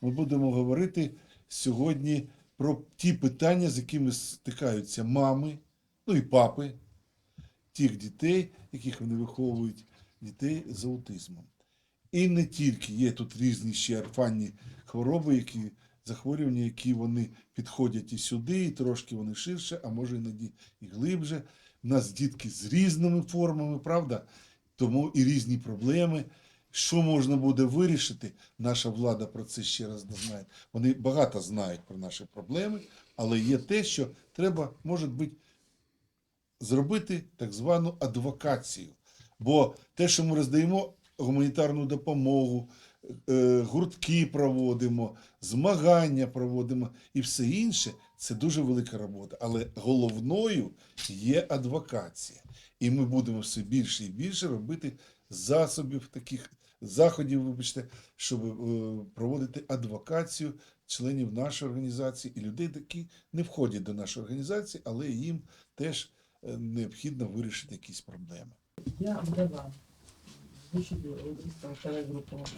Ми будемо говорити сьогодні про ті питання, з якими стикаються мами, ну і папи тих дітей, яких вони виховують, дітей з аутизмом. І не тільки є тут різні ще орфанні хвороби, які захворювання, які вони підходять і сюди, і трошки вони ширше, а може іноді і глибше. У нас дітки з різними формами, правда? Тому і різні проблеми. Що можна буде вирішити? Наша влада про це ще раз не знає. Вони багато знають про наші проблеми, але є те, що треба, може бути, зробити так звану адвокацію. Бо те, що ми роздаємо гуманітарну допомогу, е, гуртки проводимо, змагання проводимо і все інше, це дуже велика робота. Але головною є адвокація. І ми будемо все більше і більше робити засобів таких заходів, вибачте, щоб е, проводити адвокацію членів нашої організації і людей, які не входять до нашої організації, але їм теж е, необхідно вирішити якісь проблеми. Я вдова. Там вторая группа у нас.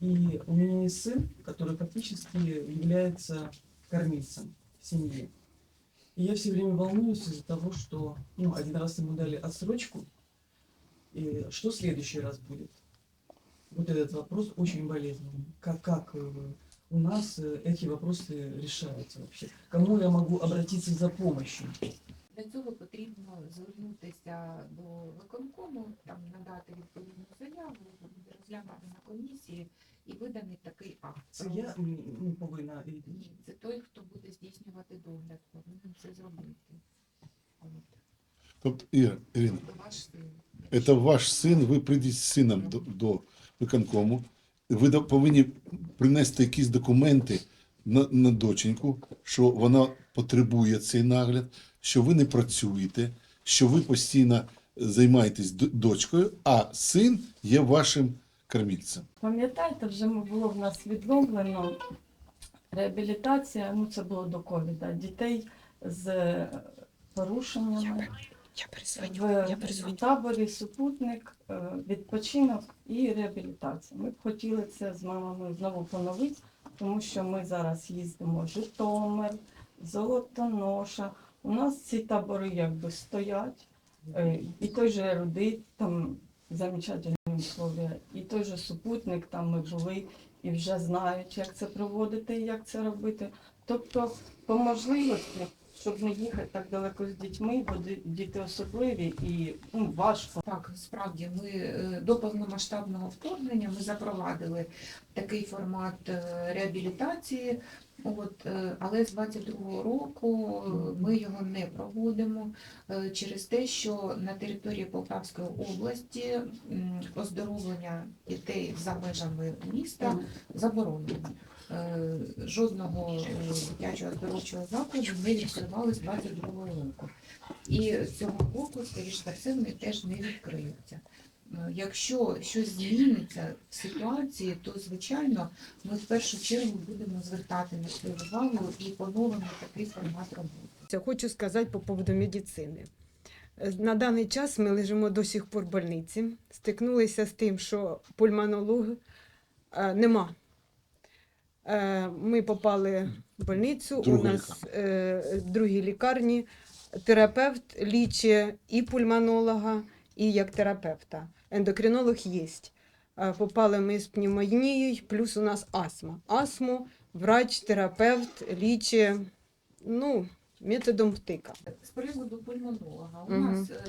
И у меня есть сын, который фактически является кормильцем в семье. И я все время волнуюсь из-за того, что ну, один раз ему дали отсрочку, и что в следующий раз будет? Вот этот вопрос очень болезненный. Как, как э, у нас э, эти вопросы решаются вообще? Кому я могу обратиться за помощью? Для цього потрібно звернутися до виконкому, там надати відповідну заяву, буде розглянути на комісії і виданий такий акт. Це я м, ну, повинна Ні, це той, хто буде здійснювати догляд, повинен це зробити. От. Тобто, Іра, Ірина, Тобто ваш син. це ваш син, ви прийдіть з сином до, до виконкому, ви повинні принести якісь документи на, на доченьку, що вона потребує цей нагляд, що ви не працюєте, що ви постійно займаєтесь дочкою, а син є вашим кормільцем. Пам'ятаєте, вже було в нас відновлено реабілітація, ну це було до ковіда, дітей з порушеннями Я перезвоню, в, я перезвоню. таборі супутник, е, відпочинок і реабілітація. Ми б хотіли це з мамами знову поновити, тому що ми зараз їздимо в Житомир, Золотоноша. У нас ці табори якби стоять. Е, І той же Рудит, там замечательні условия, і той же супутник, там ми були і вже знають, як це проводити і як це робити. Тобто, по можливості, щоб не їхати так далеко з дітьми, бо діти особливі і ну, важко. Так, справді ми е, до повномасштабного вторгнення ми запровадили такий формат е, реабілітації. От, е, але з 22-го року ми його не проводимо через те, що на території Полтавської області оздоровлення дітей за межами міста заборонено. Е, Жодного е, дитячого оздоровчого закладу не відкривали з 22-го року. І цього року, скоріш за все, вони теж не відкриються. Е, Якщо щось зміниться в ситуації, то звичайно ми в першу чергу будемо звертати на це увагу і поновимо такий формат роботи. Хочу сказати по поводу медицини. На даний час ми лежимо до сих пор в больниці. Стикнулися з тим, що пульмонолог нема. Е, ми попали в больницю, у нас е, в другій лікарні терапевт лічить і пульмонолога, і як терапевта. Ендокринолог є. Е, попали ми з пневмонією, плюс у нас астма. Астму врач, терапевт лічить ну, методом втика. З приводу пульмонолога, у Мгм. нас е,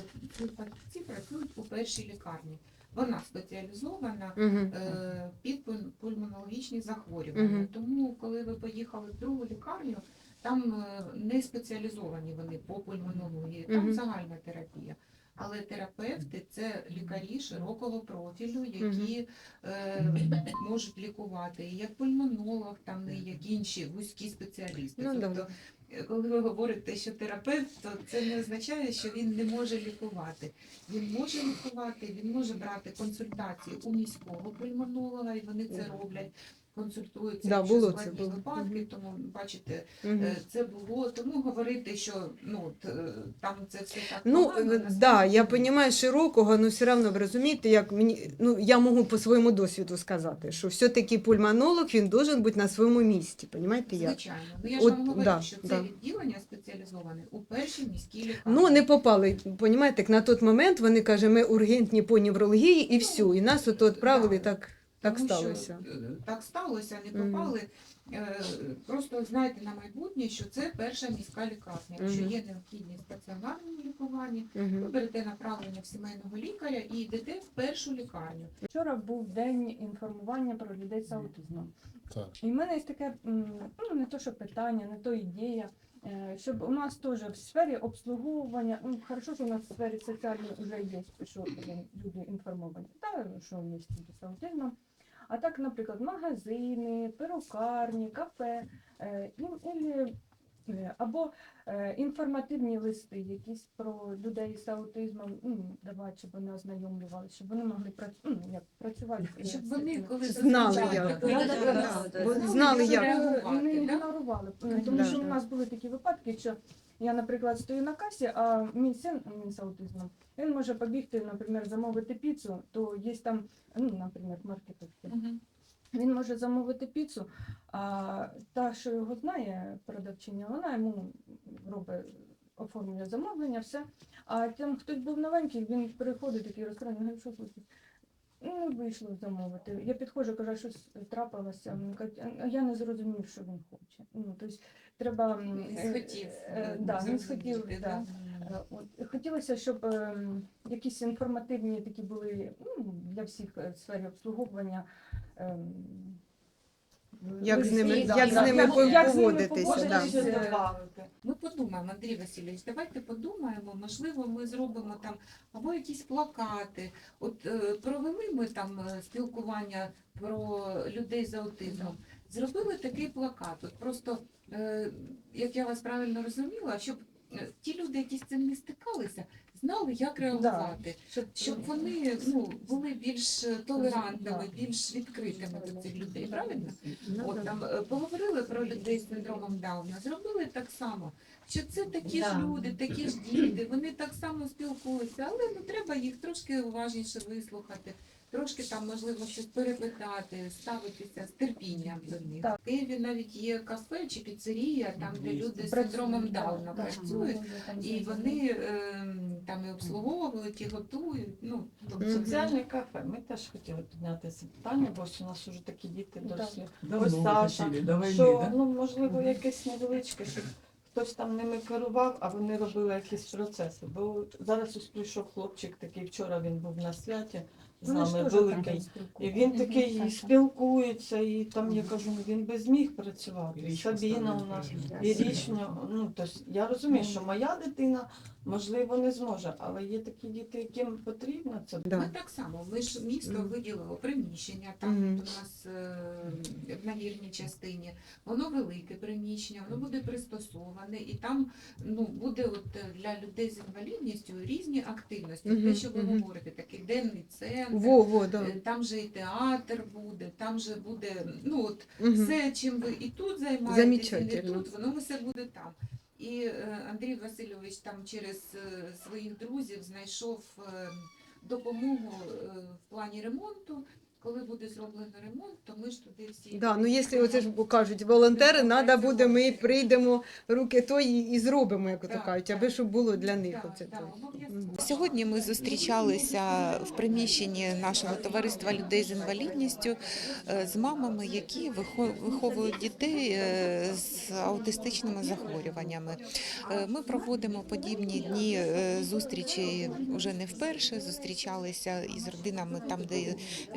ці працюють у першій лікарні. Вона спеціалізована Угу. е, під пуль- пульмонологічні захворювання. Угу. Тому, коли ви поїхали в другу лікарню, там е, не спеціалізовані вони по пульмонології, там угу. загальна терапія. Але терапевти це лікарі широкого профілю, які е, можуть лікувати як пульмонолог, там і як інші вузькі спеціалісти. Ну, тобто, е, коли ви говорите, що терапевт, то це не означає, що він не може лікувати. Він може лікувати, він може брати консультації у міського пульмонолога, і вони це роблять. Консультуються, Да, якщо було це, було. випадки, тому бачите, е, це було. Тому говорити, що ну от, е, там це все так Ну, погано, э, да, я понимаю широкого, но все равно, ви розумієте, як мені, ну, я можу по своєму досвіду сказати, що все-таки пульмонолог, він должен бути на своєму місці, понимаете, як? Звичайно. Ну я ж От, вам говорю, да, що це да. відділення спеціалізоване у першій міській лікарні. Ну, не попали, понимаете, як на той момент вони кажуть, ми ургентні по неврології і Ну, все, і нас ото відправили, да. так, так Тому сталося. е, так сталося, не попали. Е, Просто знайте на майбутнє, що це перша міська лікарня. Якщо Мгм. є необхідність в стаціонарному лікуванні, ви Угу. берете направлення в сімейного лікаря і йдете в першу лікарню. Вчора був день інформування про людей з аутизмом. Так. І в мене є таке, ну не то, що питання, не то ідея, е, щоб у нас теж в сфері обслуговування, ну хорошо, що у нас в сфері соціальної вже є, що люди інформовані, та що є люди з аутизмом. А так, наприклад, магазини, перукарні, кафе, е, і- е, або е, інформативні листи, якісь про людей з аутизмом, ну, давати, щоб вони ознайомлювалися, щоб вони могли працю- ну, як, працювати. е, Щоб вони коли знали, як знали, як. Не ігнорували. Тому що у нас були такі випадки, що я, наприклад, стою на касі, а мій син, він з аутизмом, він може побігти, наприклад, замовити піцу, то є там, ну, наприклад, маркетовки. Він може замовити піцу, а та, що його знає, продавчиня, вона йому робить оформлює замовлення, все. А там хтось був новенький, він приходить такий розстроєний, що тут? Ну, не вийшло замовити. Я підходжу, кажу, щось трапилося. Він каже, «А я не зрозумів, що він хоче. Ну, тобто, треба... Не е, схотів. е, да, не схотів, да. да? Е, От, хотілося, щоб е, якісь інформативні такі були ну, для всіх е, сфері обслуговування. ем, Як з ними- листи, як з ними як- як з ними поводитися, поводитися, да. добавити. Ми подумаємо, Андрій Васильович, давайте подумаємо, можливо, ми зробимо там або якісь плакати. От е, провели ми там е, спілкування про людей з аутизмом. Зробили такий плакат. От просто, е, як я вас правильно розуміла, щоб е, ті люди, які з цим не стикалися, знали, як реагувати. Щоб, Щоб вони ну, були більш е, толерантними, більш відкритими до цих людей, правильно? Ну, От там е, поговорили про людей з синдромом Дауна, зробили так само. Що це такі ж люди, такі ж діти, вони так само спілкуються, але ну треба їх трошки уважніше вислухати, трошки там можливо щось перепитати, ставитися з терпінням до них. Так. В Києві навіть є кафе чи піцерія, там де люди з синдромом Дауна працюють. І вони е, там і обслуговують, і готують. Ну, тобто, Соціальне кафе. Ми теж хотіли підняти це питання, бо у нас вже такі діти дорослі. Давно Ось Саша, хотіли, до війни, Що да? ну можливо якесь невеличке, щоб хтось там ними керував, а вони робили якісь процеси. Бо зараз ось прийшов хлопчик такий, вчора він був на святі з Вони ж нами теж великий. І спілкуються. він Мгм, такий так. спілкується, і там я кажу, ну він би зміг працювати. І Сабіна у нас. І річня, ну тобто я розумію, що моя дитина можливо не зможе, але є такі діти, яким потрібно це. Ми так само. Ми ж місто виділило приміщення там Мгм. от у нас е, в нагірній частині. Воно велике приміщення, воно буде пристосоване, і там ну буде от е, для людей з інвалідністю різні активності. Мгм, Те, що ви мгм. говорите, такий денний центр. Во, во, да. е, Там же і театр буде, там же буде ну от Мгм. все, чим ви і тут займаєтесь, і не тут, воно все буде там. І е, Андрій Васильович там через е, своїх друзів знайшов е, допомогу в плані ремонту. Коли буде зроблено ремонт, то ми ж туди всі. Да, ну якщо оце ж кажуть, волонтери, треба буде, ми прийдемо руки тої і зробимо, як то кажуть, аби щоб було для них оце. то. Сьогодні ми зустрічалися в приміщенні нашого товариства людей з інвалідністю е, з мамами, які вихо- виховують дітей е, з аутистичними захворюваннями. Е, Ми проводимо подібні дні зустрічі вже не вперше. Зустрічалися із родинами там, де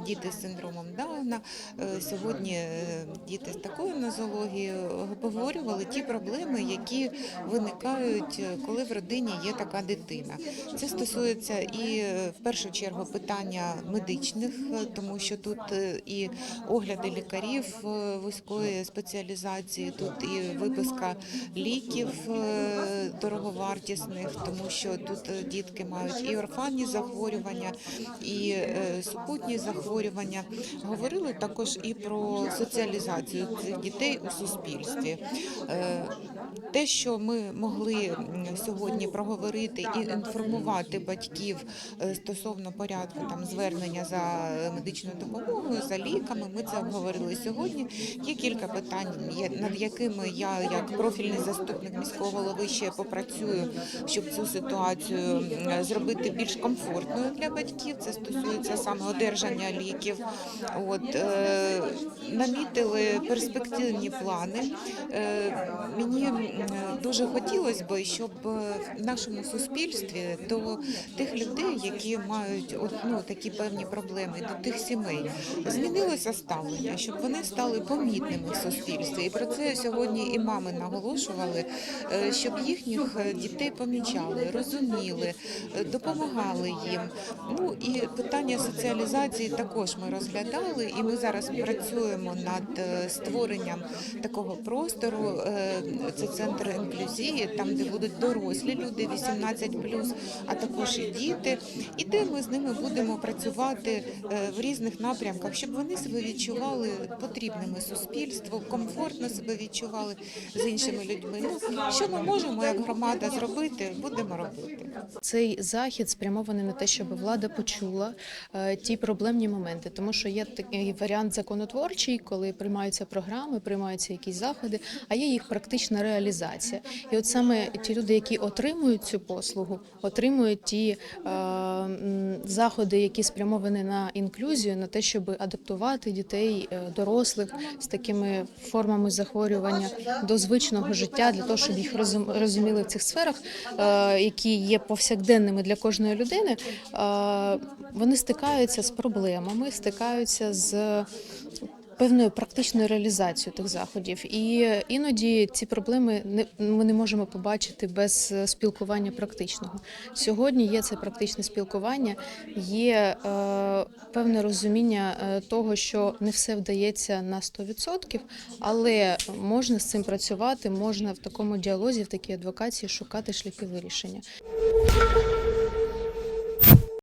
діти з синдромом Дауна. Е, Сьогодні е, діти з такою нозологією обговорювали ті проблеми, які виникають, е, коли в родині є така дитина. Це стосується і в першу чергу питання медичних, тому що тут і огляди лікарів вузької спеціалізації, тут і виписка ліків дороговартісних, тому що тут дітки мають і орфанні захворювання, і супутні захворювання. Опитування говорили також і про соціалізацію цих дітей у суспільстві. Е, Те, що ми могли сьогодні проговорити і інформувати батьків е, стосовно порядку там звернення за медичною допомогою, за ліками, ми це обговорили сьогодні. Є кілька питань, над якими я, як профільний заступник міського голови, ще попрацюю, щоб цю ситуацію зробити більш комфортною для батьків. Це стосується саме одержання ліків. От е, намітили перспективні плани. Е, мені дуже хотілося б, щоб е, в нашому суспільстві до тих людей, які мають ну, такі певні проблеми, до тих сімей змінилося ставлення, щоб вони стали помітними в суспільстві. І про це сьогодні і мами наголошували, е, щоб їхніх е, дітей помічали, розуміли, допомагали їм. Ну і питання соціалізації також ми розглядали, і ми зараз працюємо над е, створенням такого простору. Е, Це центр інклюзії, там де будуть дорослі люди 18+, а також і діти, і де ми з ними будемо працювати е, в різних напрямках, щоб вони себе відчували потрібними суспільству, комфортно себе відчували з іншими людьми. Ну, що ми можемо як громада зробити, будемо робити. Цей захід спрямований на те, щоб влада почула ті проблемні моменти, тому що є такий варіант законотворчий, коли приймаються програми, приймаються якісь заходи, а є їх практична реалізація. І от саме ті люди, які отримують цю послугу, отримують ті е, заходи, які спрямовані на інклюзію, на те, щоб адаптувати дітей, е, дорослих з такими формами захворювання до звичного життя, для того, щоб їх розум- розуміли в цих сферах, е, які є повсякденними для кожної людини, е, вони стикаються з проблемами, стикаються з певною практичною реалізацією тих заходів. І іноді ці проблеми не ми не можемо побачити без спілкування практичного. Сьогодні є це практичне спілкування, є е, певне розуміння е, того, що не все вдається на 100%, але можна з цим працювати, можна в такому діалозі, в такій адвокації шукати шляхи вирішення.